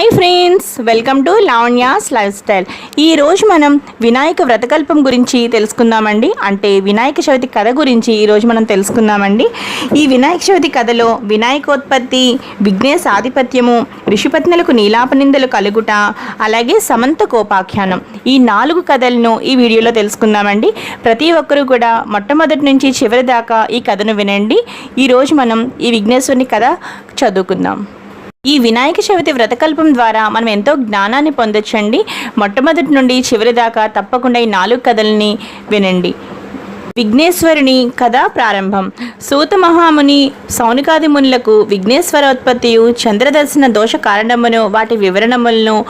Hi friends welcome to Lavanya's lifestyle ఈరోజు మనం వినాయక వ్రతకల్పం గురించి తెలుసుకుందామండి. అంటే వినాయక చవితి కథ గురించి ఈరోజు మనం తెలుసుకుందామండి. ఈ వినాయక చవితి కథలో వినాయకోత్పత్తి విఘ్నేశ ఆధిపత్యము ఋషిపత్నులకు నీలాపనిందలు కలుగుట అలాగే సమంత కోపాఖ్యానం ఈ నాలుగు కథలను ఈ వీడియోలో తెలుసుకుందామండి. ప్రతి ఒక్కరూ కూడా మొట్టమొదటి నుంచి చివరి దాకా ఈ కథను వినండి. ఈరోజు మనం ఈ విఘ్నేశ్వరుని కథ చదువుకుందాం. ఈ వినాయక చవితి వ్రతకల్పం ద్వారా మనం ఎంతో జ్ఞానాన్ని పొందొచ్చండి. మొట్టమొదటి నుండి చివరి దాకా తప్పకుండా ఈ నాలుగు కథల్ని వినండి. విఘ్నేశ్వరుని కథ ప్రారంభం. సూత మహాముని సౌనికాది మునులకు విఘ్నేశ్వరోత్పత్తియు చంద్రదర్శన దోష కారణమును వాటి వివరణములను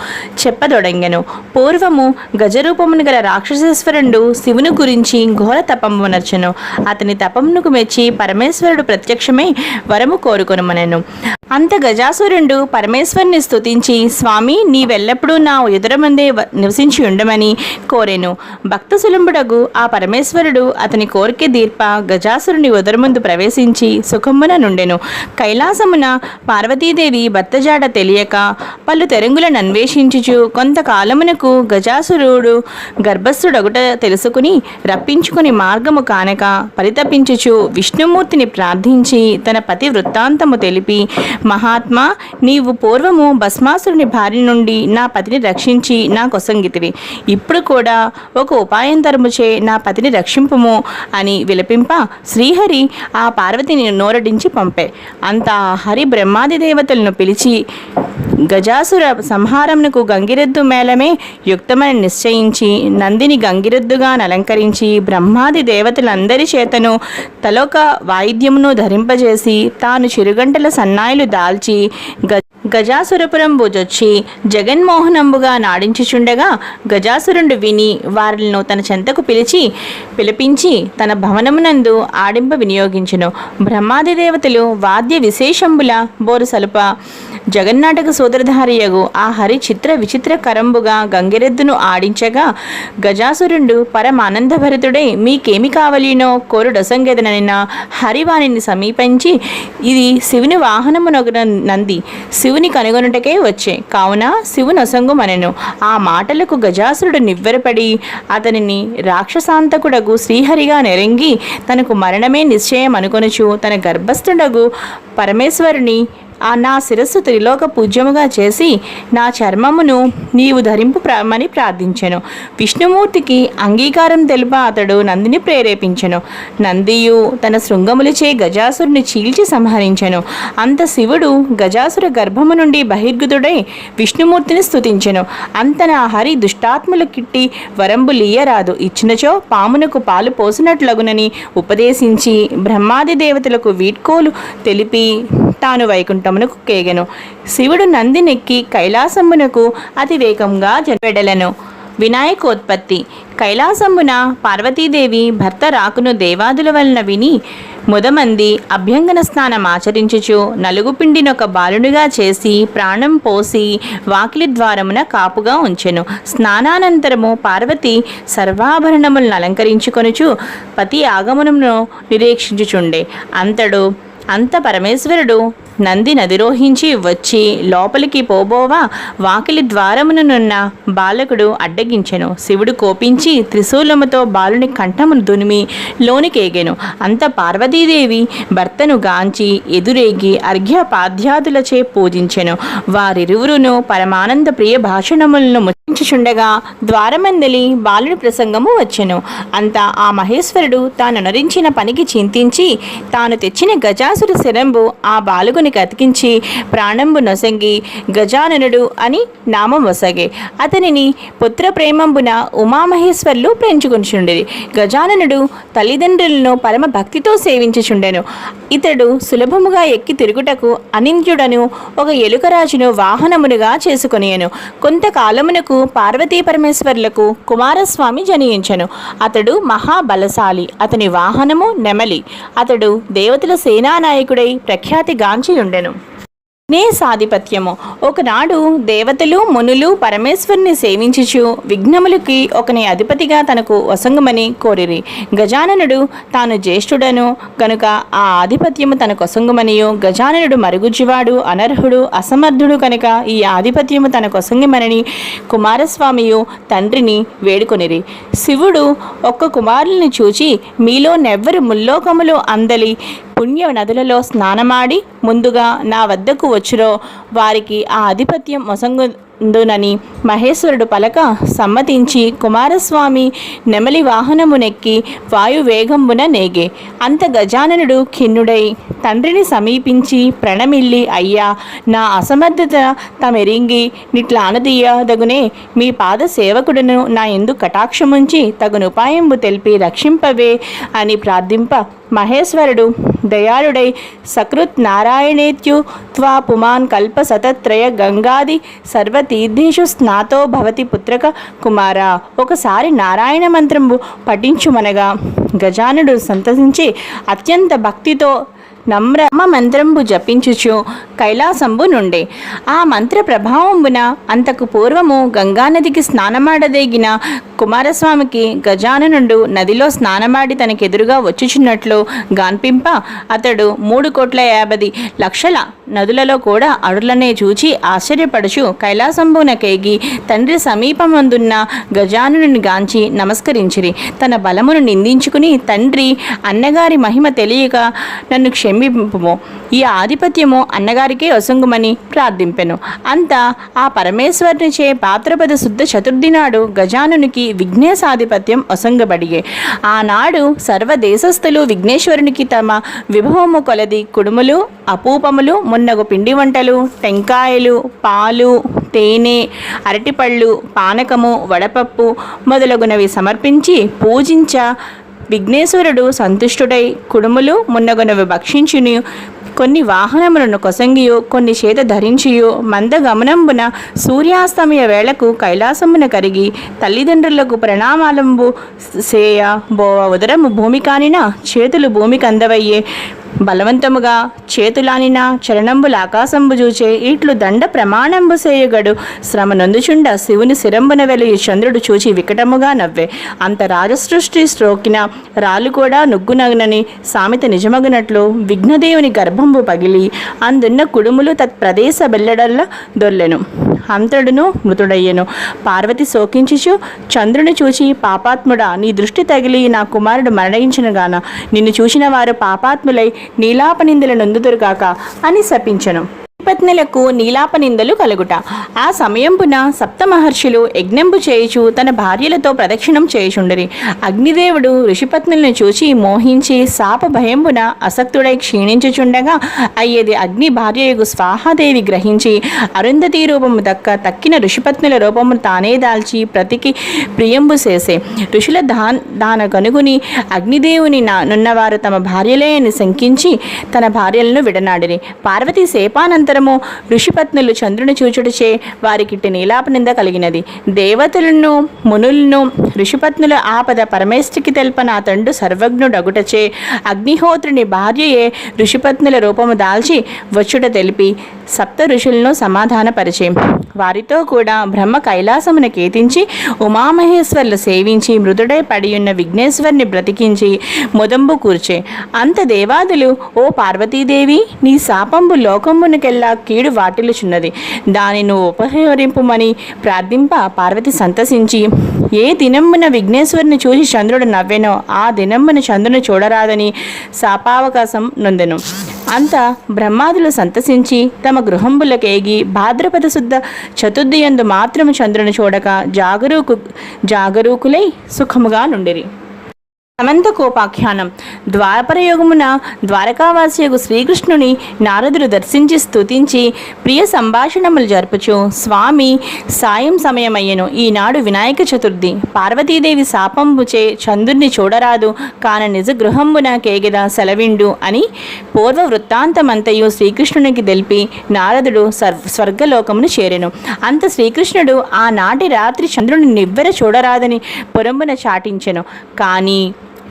చెప్పదొడంగెను. పూర్వము గజరూపమును గల రాక్షసేశ్వరుడు శివుని గురించి ఘోర తపమునర్చను అతని తపమునకు మెచ్చి పరమేశ్వరుడు ప్రత్యక్షమై వరము కోరుకొనుమనెను. అంత గజాసురుడు పరమేశ్వరుని స్తుతించి స్వామి నీవెల్లప్పుడూ నా ఎదురమందే నివసించి ఉండమని కోరెను. భక్త సులంబుడగు ఆ పరమేశ్వరుడు అతని కోరిక దీర్ప గజాసురుని ఉదరముందు ప్రవేశించి సుఖమున నుండెను. కైలాసమున పార్వతీదేవి భర్తజాడ తెలియక పలు తెరంగులను అన్వేషించుచు కొంతకాలమునకు గజాసురుడు గర్భస్థుడొకట తెలుసుకుని రప్పించుకుని మార్గము కానక పరితపించుచు విష్ణుమూర్తిని ప్రార్థించి తన పతి వృత్తాంతము తెలిపి మహాత్మా నీవు పూర్వము భస్మాసురుని భార్య నుండి నా పతిని రక్షించి నా కొసంగితివి. ఇప్పుడు కూడా ఒక ఉపాయంతరముచే నా పతిని రక్షింపుము. అని విలపింప శ్రీహరి ఆ పార్వతిని నోరడించి పంపే. అంతా హరి బ్రహ్మాది దేవతలను పిలిచి గజాసుర సంహారంకు గంగిరెద్దు మేళమే యుక్తమని నిశ్చయించి నందిని గంగిరెద్దుగా అలంకరించి బ్రహ్మాది దేవతలందరి చేతను తలొక వాయిద్యమును ధరింపజేసి తాను చిరుగంటల సన్నాయిలు దాల్చి గ గజాసురపురం భుజొచ్చి జగన్మోహనంబుగా నాడించుచుండగా గజాసురుడు విని వారిలను తన చెంతకు పిలిచి పిలిపించి తన భవనమునందు ఆడింప వినియోగించును. బ్రహ్మాది దేవతలు వాద్య విశేషంబుల బోరుసలుప. జగన్నాటక సోదరధారియగు ఆ హరి చిత్ర విచిత్ర కరంబుగా గంగిరెద్దును ఆడించగా గజాసురుడు పరమానందభరితుడై మీకేమి కావలినో కోరుడొసంగెదననిన హరివాణిని సమీపించి ఇది శివుని వాహనమునొగ నంది. శివుని కనుగొనుటకే వచ్చే. కావున శివునొసంగు మనెను. ఆ మాటలకు గజాసురుడు నివ్వెరపడి అతనిని రాక్షసాంతకుడగు శ్రీహరి ఒక్కసారిగా నెరంగి తనకు మరణమే నిశ్చయం అనుకొనుచు తన గర్భస్థుడగు పరమేశ్వరుని ఆ నా శిరస్సు త్రిలోక పూజ్యముగా చేసి నా చర్మమును నీవు ధరింపు ప్రామని ప్రార్థించెను. విష్ణుమూర్తికి అంగీకారం తెలుప అతడు నందిని ప్రేరేపించెను. నందియు తన శృంగములచే గజాసురుని చీల్చి సంహరించెను. అంత శివుడు గజాసుర గర్భము నుండి బహిర్గతుడై విష్ణుమూర్తిని స్థుతించెను అంత నా హరి దుష్టాత్ముల కిట్టి వరంబు లీయరాదు. ఇచ్చినచో పామునకు పాలు పోసినట్లగునని ఉపదేశించి బ్రహ్మాది దేవతలకు వీడ్కోలు తెలిపి తాను వైకుంఠమునకు కేగెను. శివుడు నందినెక్కి కైలాసమునకు అతి వేగంగా వెడలను వినాయకోత్పత్తి. కైలాసమున పార్వతీదేవి భర్త రాకును దేవాదుల వలన విని ముదమంది అభ్యంగన స్నానం ఆచరించుచు నలుగు పిండినొక బాలునిగా చేసి ప్రాణం పోసి వాకిలి ద్వారమున కాపుగా ఉంచెను. స్నానానంతరము పార్వతి సర్వాభరణములను అలంకరించుకొనుచు పతి ఆగమనమును నిరీక్షించుచుండే. అంతడు అంత పరమేశ్వరుడు నంది నదిరోహించి వచ్చి లోపలికి పోబోవా వాకిలి ద్వారమునున్న బాలకుడు అడ్డగించెను. శివుడు కోపించి త్రిశూలముతో బాలుని కంఠమును దునిమి లోనికేగెను. అంత పార్వతీదేవి భర్తను గాంచి ఎదురేగి అర్ఘ్యపాధ్యాదులచే పూజించెను. వారిరువురును పరమానంద ప్రియ భాషణములను ముచ్చుచుండగా ద్వారమందలి బాలుని ప్రసంగము వచ్చెను. అంత ఆ మహేశ్వరుడు తాను నరించిన పనికి చింతించి తాను తెచ్చిన గజాసుర శిరంబు ఆ బాలుగుని కతికించి ప్రాణంబు నొసంగి గజాననుడు అని నామం వసగే. అతనిని పుత్ర ప్రేమంబున ఉమామహేశ్వర్లు పెంచుకొనిచుండేది గజాననుడు తల్లిదండ్రులను పరమ భక్తితో సేవించుచుండెను. ఇతడు సులభముగా ఎక్కి తిరుగుటకు అనింద్యుడను ఒక ఎలుకరాజును వాహనమునుగా చేసుకొనియను. కొంతకాలమునకు పార్వతీ పరమేశ్వర్లకు కుమారస్వామి జనించెను. అతడు మహాబలశాలి అతని వాహనము నెమలి. అతడు దేవతల సేనా కథానాయకుడై ఉండెను నే సాధిపత్యము ఒకనాడు దేవతలు మునులు పరమేశ్వరుని సేవించుచు విఘ్నములకి ఒకని అధిపతిగా తనకు వసంగమని కోరిరి. గజాననుడు తాను జ్యేష్ఠుడను కనుక ఆ ఆధిపత్యము తన వసంగమనియు గజాననుడు మరుగుజ్జువాడు అనర్హుడు అసమర్థుడు కనుక ఈ ఆధిపత్యము తన కొసంగిమనని కుమారస్వామియు తండ్రిని వేడుకొనిరి. శివుడు ఒక్క కుమారుల్ని చూచి మీలో నెవ్వరు ముల్లోకములు అందలి పుణ్య నదులలో స్నానమాడి ముందుగా నా వద్దకు వచ్చురో? వారికి ఆ ఆధిపత్యం మొసంగుందునని మహేశ్వరుడు పలక సమ్మతించి కుమారస్వామి నెమలి వాహనమునెక్కి వాయువేగంబున నేగే. అంత గజాననుడు ఖిన్నుడై తండ్రిని సమీపించి ప్రణమిల్లి అయ్యా నా అసమర్థత తమెరింగి నిట్లా అనదీయదగునే మీ పాద సేవకుడును నా ఎందు కటాక్షముంచి తగునుపాయంబు తెలిపి రక్షింపవే అని ప్రార్థింప మహేశ్వరుడు దయాళుడై సకృత్ నారాయణేత్యు త్వా పుమాన్ కల్ప సతత్రయ గంగాది సర్వతీర్థేషు స్నాతో భవతి పుత్రక కుమార. ఒకసారి నారాయణ మంత్రము పఠించుమనగా గజానుడు సంతసించి అత్యంత భక్తితో నమ్రమ మంత్రంబు జపించుచు కైలాసంబు నుండే. ఆ మంత్ర ప్రభావంబున అంతకు పూర్వము గంగానదికి స్నానమాడదేగిన కుమారస్వామికి గజాననుండు నదిలో స్నానమాడి తనకెదురుగా వచ్చుచున్నట్లు గాన్పింప. అతడు మూడు కోట్ల యాభై లక్షల నదులలో కూడా అడులనే చూచి ఆశ్చర్యపడుచు కైలాసంబునకేగి తండ్రి సమీపమందున్న గజానుని గాంచి నమస్కరించిరి. తన బలమును నిందించుకుని తండ్రి అన్నగారి మహిమ తెలియక నన్ను క్షమింపుము. ఈ ఆధిపత్యము అన్నగారికే వసంగుమని ప్రార్థింపెను. అంతా ఆ పరమేశ్వరునిచే పాత్రపద శుద్ధ చతుర్థి నాడు గజానునికి విఘ్నేశాధిపత్యం వసంగబడియే ఆనాడు సర్వదేశస్థులు విఘ్నేశ్వరునికి తమ విభవము కొలది కుడుములు అపూపములు మున్నగు పిండి వంటలు టెంకాయలు పాలు తేనె అరటిపళ్ళు పానకము వడపప్పు మొదలగునవి సమర్పించి పూజించ విఘ్నేశ్వరుడు సంతుష్టుడై కుడుములు మున్నగునవి భక్షించుని. కొన్ని వాహనములను కొసంగియు కొన్ని చేత ధరించియు. మందగమనంబున సూర్యాస్తమయ వేళకు కైలాసమున కరిగి తల్లిదండ్రులకు ప్రణామాలంబు సేయ బోవ ఉదరము భూమి కానిన చేతులు భూమికి అందవయ్యే బలవంతముగా చేతులానిన చరణంబుల ఆకాశంబు చూచే ఇట్లు దండ ప్రమాణంబు సేయగడు శ్రమ నొందుచుండ శివుని శిరంబున వెలిగి చంద్రుడు చూచి వికటముగా నవ్వే. అంత రాజసృష్టి స్ట్రోకిన రాళ్ళు కూడా నుగ్గునగనని సామెత నిజమగునట్లు విఘ్నదేవుని గర్భంబు పగిలి అందున్న కుడుములు తత్ప్రదేశ బెల్లడల్ల దొల్లెను. అంతడును మృతుడయ్యెను. పార్వతి శోకించుచు చంద్రుని చూచి పాపాత్ముడా నీ దృష్టి తగిలి నా కుమారుడు మరణించిన గాన నిన్ను చూసిన వారు పాపాత్ములై నీలాపనిందుల నొందుదురుగాక అని శపించను. పత్నులకు నీలాపనిందలు కలుగుట. ఆ సమయంపున సప్త మహర్షులు యజ్ఞంబు చేయుచు తన భార్యలతో ప్రదక్షిణం చేయుచుండరి. అగ్నిదేవుడు ఋషిపత్నులను చూచి మోహించి శాప భయంబున అసక్తుడై క్షీణించుచుండగా అయ్యేది అగ్ని భార్యయగు స్వాహాదేవి గ్రహించి అరుంధతి రూపము దక్క తక్కిన ఋషిపత్నుల రూపము తానే దాల్చి ప్రతికి ప్రియంబు చేసే. ఋషుల దాన్ దాన కనుగుని అగ్నిదేవుని నున్నవారు తమ భార్యలే అని శంకించి తన భార్యలను విడనాడిరి. పార్వతి అనంతరము ఋషిపత్నులు చంద్రుని చూచుటచే వారికిట్టి నీలాపనింద కలిగినది. దేవతలను మునులను ఋషిపత్నుల ఆపద పరమేష్ఠికి తెల్పన అతండు తండ్రి సర్వజ్ఞుడగుటచే అగ్నిహోత్రుని భార్యయే ఋషిపత్నుల రూపము దాల్చి వచ్చుట తెలిపి సప్త ఋషులను సమాధానపరిచే. వారితో కూడా బ్రహ్మ కైలాసమున కేతించి ఉమామహేశ్వర్లు సేవించి మృదుడై పడియున్న విఘ్నేశ్వరుని బ్రతికించి ముదంబు కూర్చే. అంత దేవాదులు ఓ పార్వతీదేవి నీ శాపంబు వల్ల కీడు వాటిల్లుచున్నది. దాని నువ్వు ఉపహరింపుమని ప్రార్థింప పార్వతి సంతసించి ఏ దినమ్మున విఘ్నేశ్వరుని చూసి చంద్రుడు నవ్వెనో ఆ దినమ్మున చంద్రుని చూడరాదని శాపావకాశం నొందెను అంత బ్రహ్మాదులు సంతసించి తమ గృహంబులకేగి భాద్రపద శుద్ధ చతుర్థియందు మాత్రము చంద్రుని చూడక జాగరూకు జాగరూకులై సుఖముగా నుండిరి. సమంతకోపాఖ్యానం. ద్వాపరయుగమున ద్వారకావాసియగు శ్రీకృష్ణుని నారదుడు దర్శించి స్తుతించి ప్రియ సంభాషణములు జరుపుచు స్వామి సాయం సమయమయ్యను. ఈనాడు వినాయక చతుర్థి. పార్వతీదేవి శాపంబుచే చంద్రుణ్ణి చూడరాదు కాన నిజ గృహంబున కేగిద సెలవిండు అని పూర్వ వృత్తాంతమంతయు శ్రీకృష్ణునికి తెలిపి నారదుడు స్వర్గలోకమును చేరెను. అంత శ్రీకృష్ణుడు ఆనాటి రాత్రి చంద్రుని నివ్వెర చూడరాదని పురంబున చాటించెను. కానీ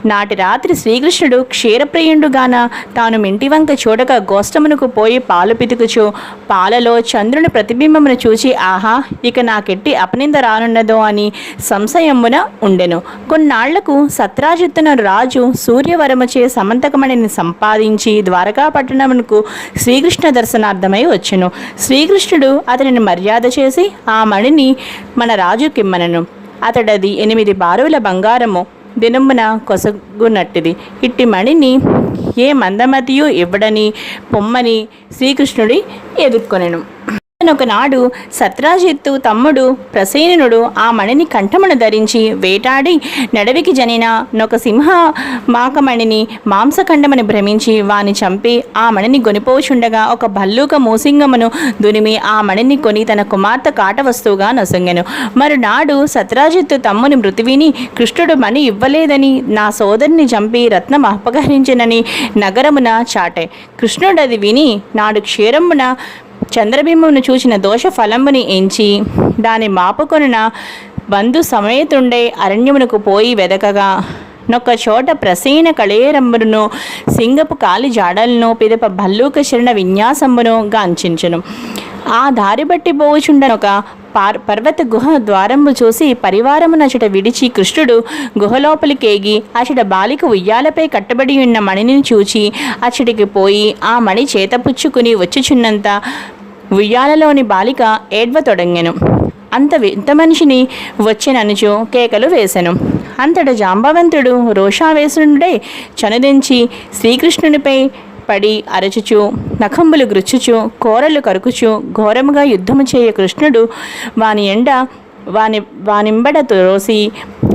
నాటి రాత్రి శ్రీకృష్ణుడు క్షీరప్రియుడుగాన తాను మింటివంక చూడక గోష్టమునకు పోయి పాలు పితుకుచు. పాలలో చంద్రుని ప్రతిబింబమును చూచి ఆహా ఇక నాకెట్టి అపనింద రానున్నదో అని సంశయమున ఉండెను. కొన్నాళ్ళకు సత్రాజిత్తున రాజు సూర్యవరముచే సమంతకమణిని సంపాదించి ద్వారకాపట్టణమునకు శ్రీకృష్ణ దర్శనార్థమై వచ్చెను. శ్రీకృష్ణుడు అతనిని మర్యాద చేసి ఆ మణిని మన రాజుకిమ్మనను అతడది ఎనిమిది బారువుల బంగారము. దినమున కొసగునట్టిది ఇట్టి మణిని ఏ మందమతియు ఇవ్వడని పొమ్మని శ్రీకృష్ణుడి ఎదుర్కొనెను ఒకనాడు సత్రాజిత్తు తమ్ముడు ప్రసేనుడు ఆ మణిని కంఠమును ధరించి వేటాడి నడవికి జనిన నొక సింహ మాకమణిని మాంసఖండమని భ్రమించి వాని చంపి ఆ మణిని గొనిపోచుండగా ఒక భల్లూక మూసింగమును దునిమి ఆ మణిని కొని తన కుమార్తె కాట వస్తువుగా నొసంగెను. మరునాడు సత్రాజిత్తు తమ్ముని మృతి విని కృష్ణుడు మణి ఇవ్వలేదని నా సోదరిని చంపి రత్నం అపహరించినని నగరమున చాటే. కృష్ణుడది విని నాడు క్షీరమున చంద్రబింబమును చూచిన దోష ఫలంబుని ఎంచి దాని మాపుకొనున బంధు సమేతుండే అరణ్యమునకు పోయి వెదకగా. నొక్క చోట ప్రసీన కళేరంబును సింగపు కాలి జాడలను పిదప భల్లూక శరణ విన్యాసంబును గాంచించును. ఆ దారి బట్టి పోవుచుండనొక పార్ పర్వత గుహ ద్వారంబు చూసి పరివారమునచట విడిచి కృష్ణుడు గుహలోపలికేగి అచట బాలిక ఉయ్యాలపై కట్టబడి ఉన్న మణిని చూచి అచటికి పోయి ఆ మణి చేతపుచ్చుకుని వచ్చుచున్నంత ఉయ్యాలలోని బాలిక ఏడ్వతొడంగెను అంత వింత మనిషిని వచ్చిననుచు కేకలు వేసెను. అంతట జాంబవంతుడు రోషావేశునుడై చనుదించి శ్రీకృష్ణునిపై పడి అరచుచు నఖంబులు గృచ్చుచు కోరలు కరుకుచు ఘోరముగా యుద్ధము చేయ కృష్ణుడు వాని ఎండ వాని వానింబడ త్రోసి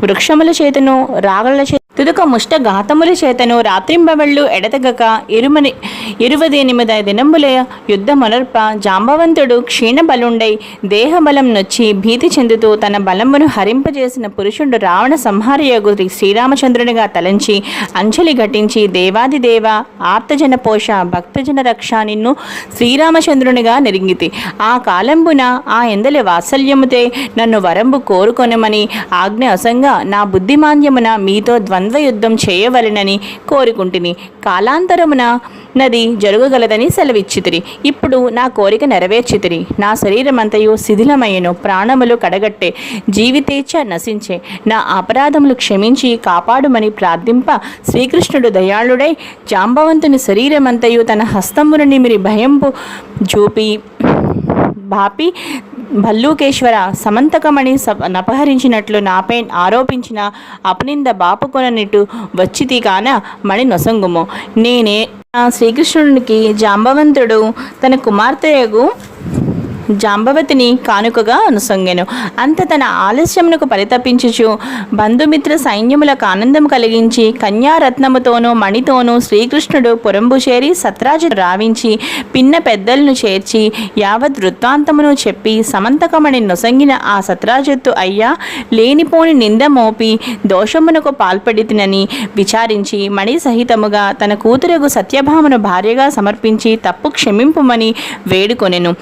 వృక్షముల చేతను రాగల చే తుదుక ముష్ట ఘాతముల చేతను రాత్రింబవళ్ళు ఎడతగక ఇరుమని ఇరువదెనిమిది దినంబుల యుద్ధమునర్ప జాంబవంతుడు క్షీణబలుండై దేహబలం నొచ్చి భీతి చెందుతూ తన బలమును హరింపజేసిన పురుషుడు రావణ సంహారయోగు శ్రీరామచంద్రునిగా తలంచి అంజలి ఘటించి దేవాదిదేవ ఆర్తజన పోష భక్తజన రక్ష నిన్ను శ్రీరామచంద్రునిగా నెరింగితి. ఆ కాలంబున ఆ ఎందలి వాత్సల్యముతే నన్ను వరంబు కోరుకొనమని ఆజ్ఞ అసంగా నా బుద్ధిమాంద్యమున మీతో ద్వంద్వ ద్వంద్వయుద్ధం చేయవలెనని కోరుకుంటుని. కాలాంతరమున నది జరగగలదని సెలవిచ్చితిరి. ఇప్పుడు నా కోరిక నెరవేర్చితిరి. నా శరీరమంతయు శిథిలమయ్యను. ప్రాణములు కడగట్టే. జీవితేచ్ఛ నశించే. నా అపరాధములు క్షమించి కాపాడుమని ప్రార్థింప శ్రీకృష్ణుడు దయాళుడై జాంబవంతుని శరీరమంతయు తన హస్తమును నిమిరి భయంపు చూపి బాపి భల్లూకేశ్వర సమంతకమణి నపహరించినట్లు నాపై ఆరోపించిన అపనింద బాపుకొననిటు వచ్చితి కాన మణి నొసంగుము. నేనే శ్రీకృష్ణునికి జాంబవంతుడు తన కుమార్తెయగు జాంబవతిని కానుకగా అనుసంగెను. అంత తన ఆలస్యమునకు పరితపించుచు బంధుమిత్ర సైన్యములకు ఆనందం కలిగించి కన్యారత్నముతోనూ మణితోనూ శ్రీకృష్ణుడు పురంభుచేరి సత్రాజు రావించి పిన్న పెద్దలను చేర్చి యావత్ వృత్తాంతమును చెప్పి సమంతకమణి నొసంగిన ఆ సత్రాజత్తు అయ్యా లేనిపోని నింద మోపి దోషమునకు పాల్పడితినని విచారించి మణి సహితముగా తన కూతురుగు సత్యభామను భార్యగా సమర్పించి తప్పు క్షమింపుమని వేడుకొనెను.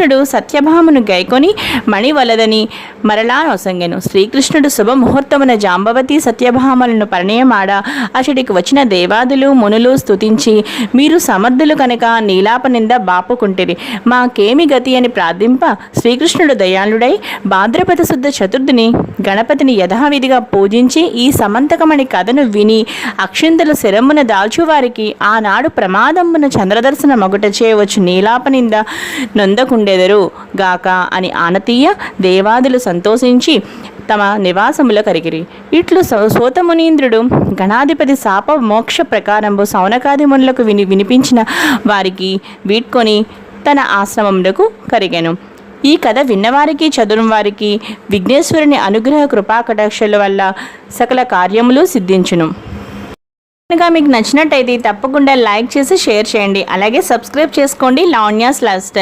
శ్రీకృష్ణుడు సత్యభామను గైకొని మణివలదని మరలా నొసంగెను. శ్రీకృష్ణుడు శుభముహూర్తమున జాంబవతి సత్యభామలను పరిణయమాడ. అతడికి వచ్చిన దేవాదులు మునులు స్తుతించి మీరు సమర్థులు కనుక నీలాప నింద బాపుకుంటిరి. మాకేమి గతి అని ప్రార్థింప శ్రీకృష్ణుడు దయాళుడై భాద్రపద శుద్ధ చతుర్థిని గణపతిని యథావిధిగా పూజించి ఈ సమంతకమణి కథను విని అక్షింతలు శిరమ్మున దాల్చువారికి ఆనాడు ప్రమాదమున చంద్రదర్శన మొగట చేయవచ్చు నీలాపనింద నొందకుండెదరు గాక అని ఆనతీయ దేవాదులు సంతోషించి తమ నివాసముల కరిగిరి. ఇట్లు సోతమునీంద్రుడు గణాధిపతి శాప మోక్ష ప్రకారంబు సౌనకాది మునులకు విని వినిపించిన వారికి వీడ్కొని తన ఆశ్రమములకు కరిగాను. ఈ కథ విన్నవారికి చదువు వారికి విఘ్నేశ్వరుని అనుగ్రహ కృపా కటాక్షల వల్ల సకల కార్యములు సిద్ధించును. కనుక మీకు నచ్చినట్టయితే తప్పకుండా లైక్ చేసి షేర్ చేయండి. అలాగే సబ్స్క్రైబ్ చేసుకోండి. లావణ్యాస్ లైఫ్